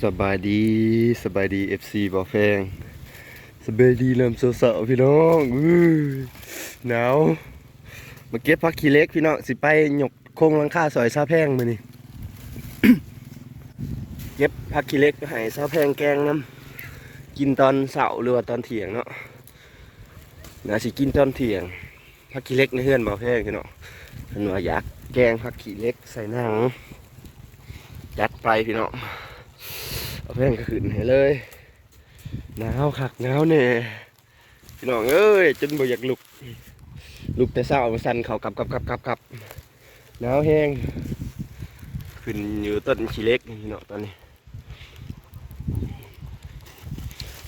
สบายดีสบายดี FC บ่อแฟงสบายดีเริ่มเสาๆพี่น้องอื้อหนาวมาเก็บผักขี้เล็กพี่น้องสิไปหยกโครงลังค่าซอยซาแพงมื้อนี้เก็บผักขี้เล็กไปให้ซาแพงแกงน้ำกินตอนเสาหรือว่าตอนเที่ยงเนาะน่าสิกินตอนเที่ยงผักขี้เล็กในเฮือนบ่อแพงพี่น้องเพิ่นว่าอยากแกงผักขี้เล็กใส่หนังจัดไปพี่น้อง เอาแพงก็ขึ้นให้เลยหนาวคักหนาวแน่พี่น้องเอ้ยจนบ่อยากลุกลุกแต่เช้ามาสั่นเขากลับกลับกลับกลับกลับหนาวแห้งขึ้นอยู่ต้นขี้เล็กนี่พี่น้องตอนนี้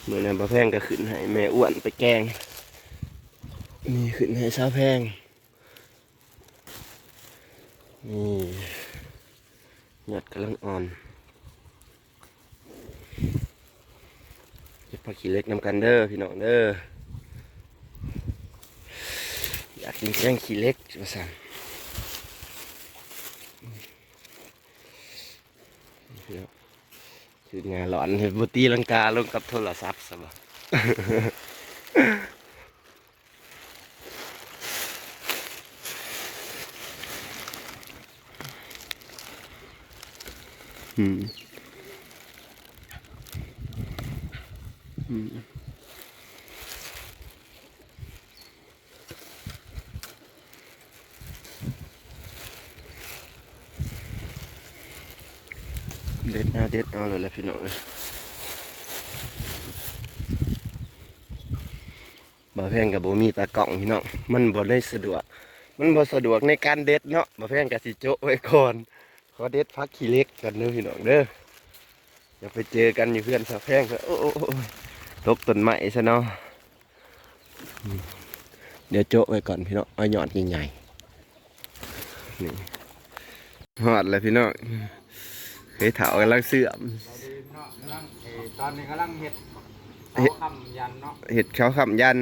เมื่อนั้นปลาแพงก็ขึ้นให้แม่อ้วนไปแกงนี่ขึ้นให้สาวแพงนี่หยอดกำลังอ่อน เก็บ ผักขี้เล็กนำกันเด้อพี่น้องเด้ออยากกินแกงขี้เล็กมาสั่นพี่น้องคืองานหลอนเห็นบุตีลังกาลงกับโทรศัพท์ซะบ่อืม อืม เด็ดเอาเด็ดเอาเลยแหละพี่น้องเอ้ยบ่แพงกับบ่มีตากล่องพี่น้อง มันบ่ได้สะดวก มันบ่สะดวกในการเด็ดเนาะบ่แพงกับสิโจไว้ก่อน ขอเด็ดพักขี้เล็กกันเด้อพี่น้องเด้ออย่าไปเจอกันอยู่เพื่อนสะแพงก็โอ้โอ้โอ้ ตกต้นไม้ซะเนาะอืมเดี๋ยวโจะไว้ก่อนพี่น้องเอาหยอดใหญ่ๆนี่หอดเลยพี่น้องเคยเถากำลังเสื่อมสวัสดีพี่น้องกำลังเอ่อตอนนี้กำลังเห็ดเฮ็ดเขาคำยันเนาะเห็ดเขาขำยัน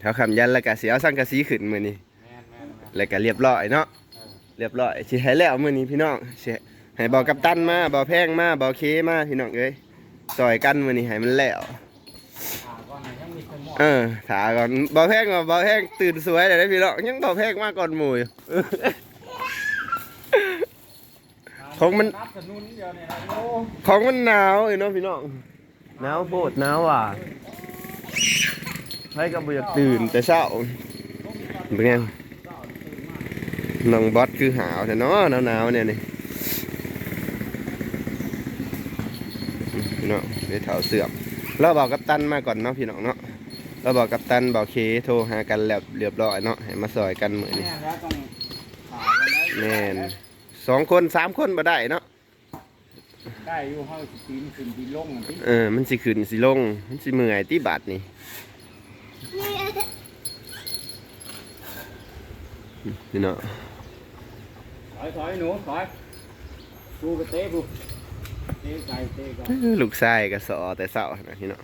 เขาขำยันแล้วก็เสียเอาสังกะสีขึ้นมือนี้แมนแมนแมนแล้วก็เรียบร้อยเนาะเออเรียบร้อยสิให้แล้วมือนี้พี่น้องสิให้บอกกัปตันมาบอกแพงมาบอกเคมาพี่น้องเอ้ย ซอยกันมือนี้ให้มันแล้วเออถาก่อนบอกแพงก่อนบอกแพงตื่นสวยเลยนะพี่น้องยังบอกแพงมากก่อนหมู่อยู่ของมันของมันหนาวเอ้ยเนาะพี่น้องหนาวโพดหนาวอะให้กับบ่อยากตื่นแต่เช้าเป็นไงน้องบอสคือหาวแต่เนาะหนาวๆเนี่ยนี่ พี่น้องเดี๋ยวเถาเสื่อมเราบอกกัปตันมาก่อนเนาะพี่น้องเนาะเราบอกกัปตันบอกเคโทรหากันแล้วเรียบร้อยเนาะให้มาซอยกันเหมือนเนี่นี้ยแล้วต้องหากันได้แม่นสองคนสามคนมาได้เนาะได้อยู่เฮาสิปีนขึ้นปีนลงอันที่เออมันสิขึ้นสิลงมันสิเมื่อยที่บาทนี่พี่เนาะถอยถอยหนูถอยกูไปเตะกู ลูกชายก็สอแต่เศร้านะพี่เนาะ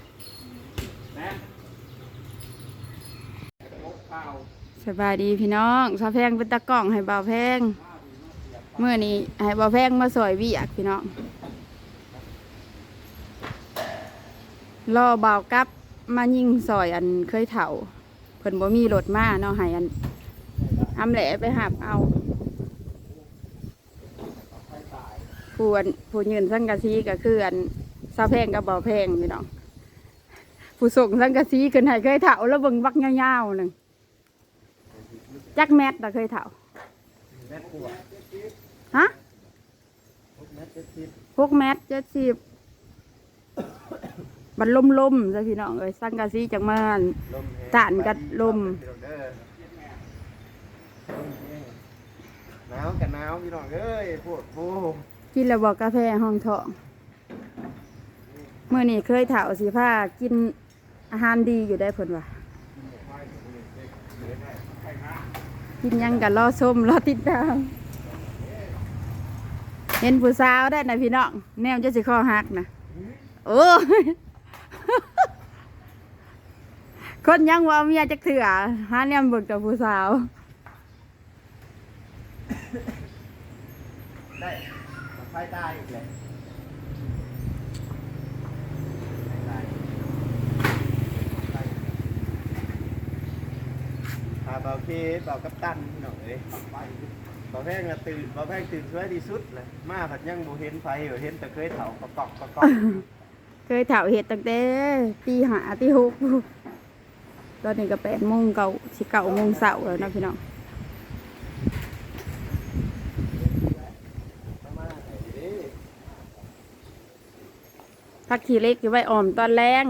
สบายดีพี่น้องสาวแพงเป็นตะกล้องให้เบาแพงเมื่อนี้ให้เบาแพงมาสอยวิอักพี่น้องรอเบากลับมายิงซอยอันเคยเถ่าเพิ่นบ่มีรถมาเนาะให้อันทำแหละไปหับเอา ผู้อันผู้ยืนสังกะสีก็คืออันสาแพงกับบ่าแพงพี่น้องผู้ส่งสังกะสีขึ้นให้เคยเถาแล้วเบิ่งบักยาวๆหนึ่งจักแมทเราเคยเถาแม่กลัวฮะแม่เจ็ดสิบพวกแมทเจ็ดสิบมันลมลมๆจ้ะพี่น้องเอ้ยสังกะสีจังมันตานกัดลมหนาวกับหนาวพี่น้องเอ้ยปวดโบ กินแล้วบอกกาแฟห้องทองเมื่อนี้เคยเถ่าสีผ้ากินอาหารดีอยู่ได้ผลว่ะกินยังกันรอส้มรอติดตาม เห็นผู้สาวได้นะพี่น้องแนมจะสิข้อหักนะโอ้คนยังว่าเมียจักเถื่อหาแนมเบิกกับผู้สาวได้ ไฟใต้อีกเลยบาวเคบาวกัปตันหน่อยบาวแพงตื่นบาวแพงตื่นสวยที่สุดเลยมาผัดยังบ่เห็นไฟเห็นแต่เคยเถากระกอกกระกอกเคยเถาเห็ดตั้งแต่ตีหาตีหกตอนนี้ก็แปดโมงเก่าสิเก่าโมงเสาร์แล้วนะพี่น้อง พักทีเล็กอยู่ไว้ออมตอนแรง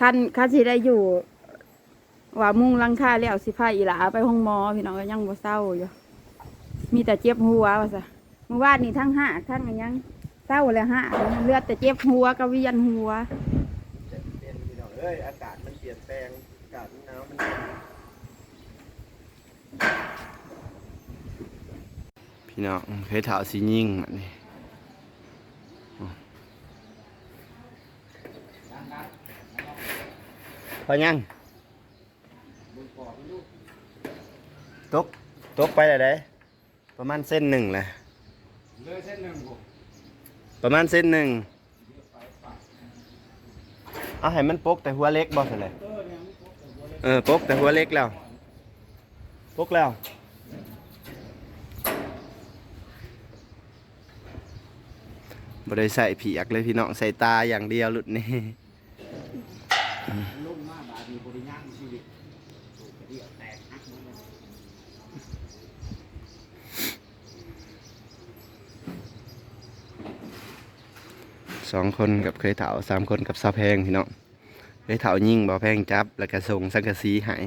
คันคันสิได้อยู่ ว่ามุ่งลังค่าแล้วสิพาอีหลาไปห้องหมอพี่น้องก็ยังบ่เศร้าอยู่มีแต่เจ็บหัวว่าซะเมื่อวานนี่ทั้งห้าทั้งอันยังเศร้าแล้วหาเลือดแต่เจ็บหัวกับเวียนหัวเป็นพี่น้องเอ้ยอากาศมันเปลี่ยนแปลงอากาศมันหนาวมันพี่น้องเคยถาวสียิ่งอันนี้ พอยังตกตกไปเลยได้ประมาณเส้นหนึ่งแหละเลยเส้นหนึ่งผมประมาณเส้นหนึ่งเอาให้มันปกแต่หัวเล็กบ่สิเลยเออเนี่ยมันพบกับบัวเลยเออปกแต่หัวเล็กแล้วปกแล้วบ่ได้ใส่ผีอักเลยพี่น้องใส่ตาอย่างเดียวหลุดนี่ ลุ่มมากบาดมีบริย่างชีวิตถูกกระเดี่ยวแตกหักหมดเลย สองคนกับเคยเถาสามคนกับซาแพงพี่น้องเคยเถายิ่งบ่แพงจับ แล้วก็ส่งสังกะสีหาย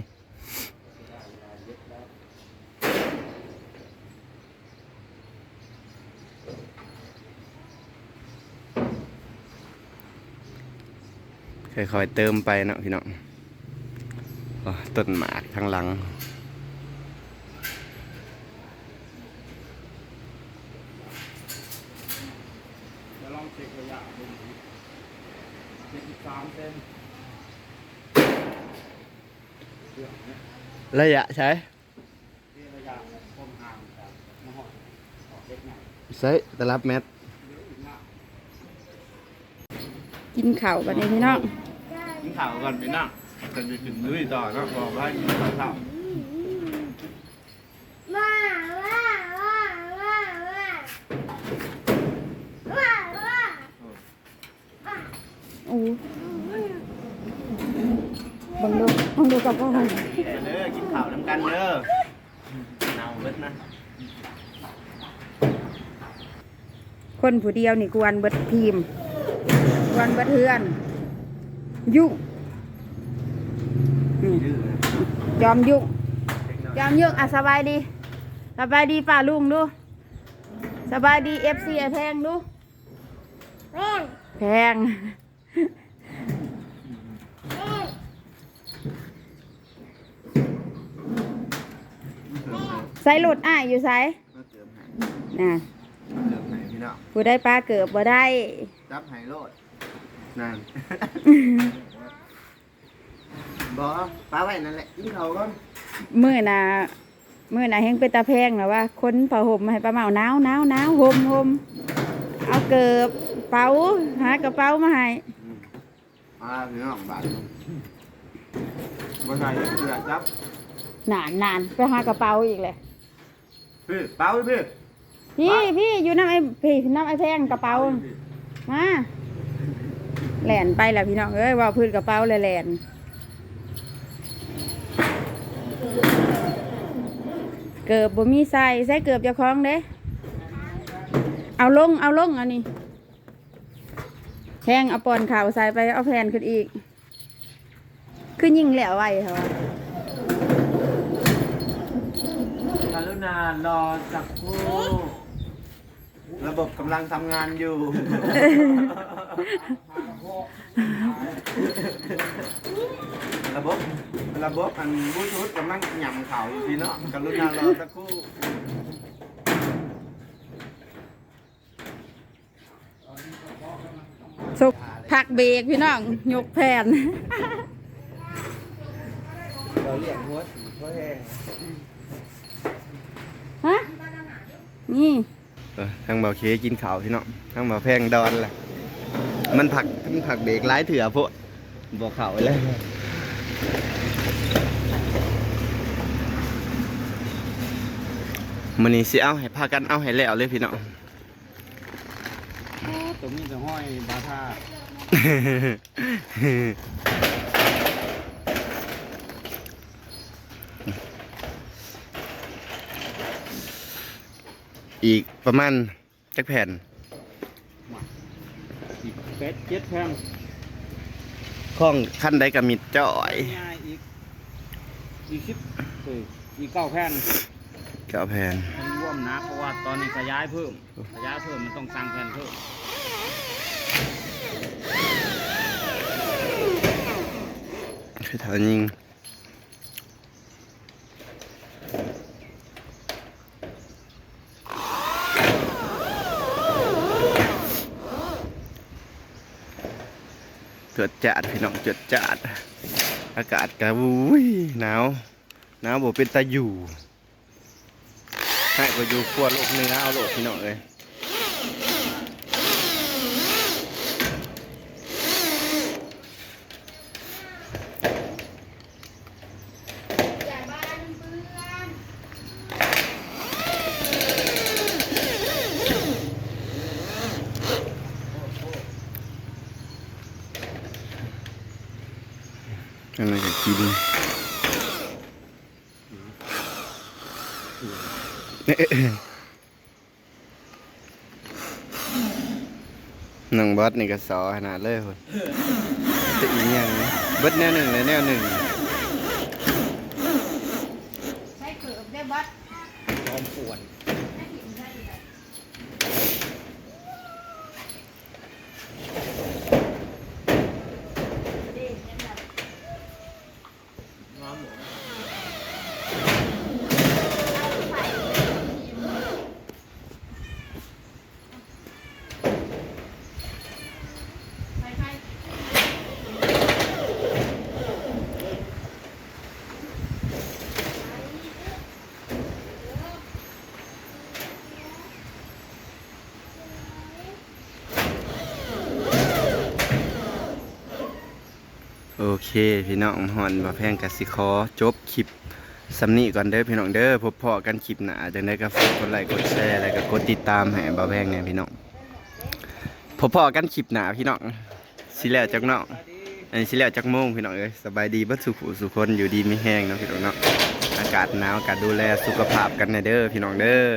ค่อยๆเติมไปเนาะพี่น้องต้นหมากทางหลัง จะลองเช็คระยะดูเจ็ดสิบสามเซนเรื่องเนี้ยระยะใช้ที่ระยะความห่างจากมหอดออกเล็กหน่อยใช้ตลับแมตรเดี๋ยวอีกหน้ากินข้าวกันเลยพี่น้อง กินข้าวก่อนพี่น้องจะไปขึ้นลุยต่อเนาะบอกว่ากินข้าวข้าว ว้าว้าว้าว้าว้าว้าว้า โอ้ บังดูบังดูกับพ่อเด้อกินข้าวน้ำกันเด้อเนาเบิดนะคนผู้เดียวนี่กวนเบิดทีมกวนเบิดเพื่อน ยุ่งนี่ดื้อนะจอมยุ่งเด็กน้อยจอมยุ่งอะสบายดีสบายดีป่าลุงดูสบายดีเอฟซีไอแพงดูแม่งแพง แม่ง ใส่หลุดอะอยู่ใส่มาเติมให้น่ะเติมให้พี่น้องผู้ได้ปลาเกิดบ่ได้ จับให้โลดนั่น บ่ปลาไว้นั่นแหละกินข้าวก่อนมื่อน่ะมื่อน่ะเฮงเป็นตาแพงนะว่าคนผ้าห่มมาให้ป้าเมาหนาวหนาวหนาวห่มห่มเอาเกิบเป๋าหากระเป๋ามาให้อ่าพี่น้องบาดบ่ใส่เสือจับนานนานไปหากระเป๋าอีกเลย พี่เป้าพี่พี่พี่อยู่น้ำไอ้พี่น้ำไอ้แพงกระเป๋ามาแหลนไปแหละพี่น้องเอ้ยว่าพื้นกระเป๋าเลยแหลนเกือบบ่มีใส่ใส่เกือบเจะคล้าของเด้เอาลงเอาลงอันนี้แพงเอาปอนข่าวใส่ไปเอาแผ่นขึ้นอีก คือยิ่งแล้วไว้เหรอ กรุ ณารอสักครู่ระบบกำลังทำงานอยู่ ระบบระบบอันบลูทูธกำลังหย่ำเข่าอยู่พี่เนาะกรุณารอสักครู่สุกผักเบรกพี่น้อง ยกแผ่นเราเรียกหัวสีหัวแห้ง นี่ทางเบาเคกินข่าวพี่เนาะงทางเบาแพงดอนแหละมันผักมันผักเบรกไร้เถื่อพวกบอกข่าวเลยมันนี่สิเอาให้พากันเอาให้แล้วเลยพี่น้องตัวนี้จะห้อยบาท่า อีกประมาณจักแผ่นอีกเฟสเจ็ดแพงข้องขั้นใดก็มิดจ้อยง่ายอีกอีกสิบเอออีกเก้าแผ่นเก้าแผ่นมันร่วมนะเพราะว่าตอนนี้ขยายเพิ่มขยายเพิ่มมันต้องสั่งแผ่นเพิ่มคือเท่ายิง เกิดจัดพี่น้องเกิดจัดอากาศกะวุ้ยหนาวหนาวบ่เป็นตาอยู่ให้ก็อยู่ขั้วโลกเหนื้อเอาโลกพี่น้องเลย อย่าบ้านเพื่อน อะไรจะกิน หนังบอสนี่ก็สอขนาดเลยคนจะอีกอย่างนะเบิดแนวหนึ่งเลยแนวหนึ่ง ใช้เกิบได้บัด ยอมปวด โอเค พี่น้องหอนมาแพงกับสิคอจบคลิปสำนีก่อนเด้อพี่น้องเด้อพบพอกันคลิปหนาจังได้ก็ฝากกดไลค์กดแชร์แล้วก็กดติดตามให้บ่าแพงเนี่ยพี่น้องพบพอกันคลิปหนาพี่น้องสิแล้วจักเนาะอันนี้สิแล้วจักโมงพี่น้องเอ้ยสบายดีบัสุขสุขคนอยู่ดีไม่แห้งเนาะพี่น้องเนาะอากาศหนาวอากาศดูแลสุขภาพกันนะเด้อพี่น้องเด้อ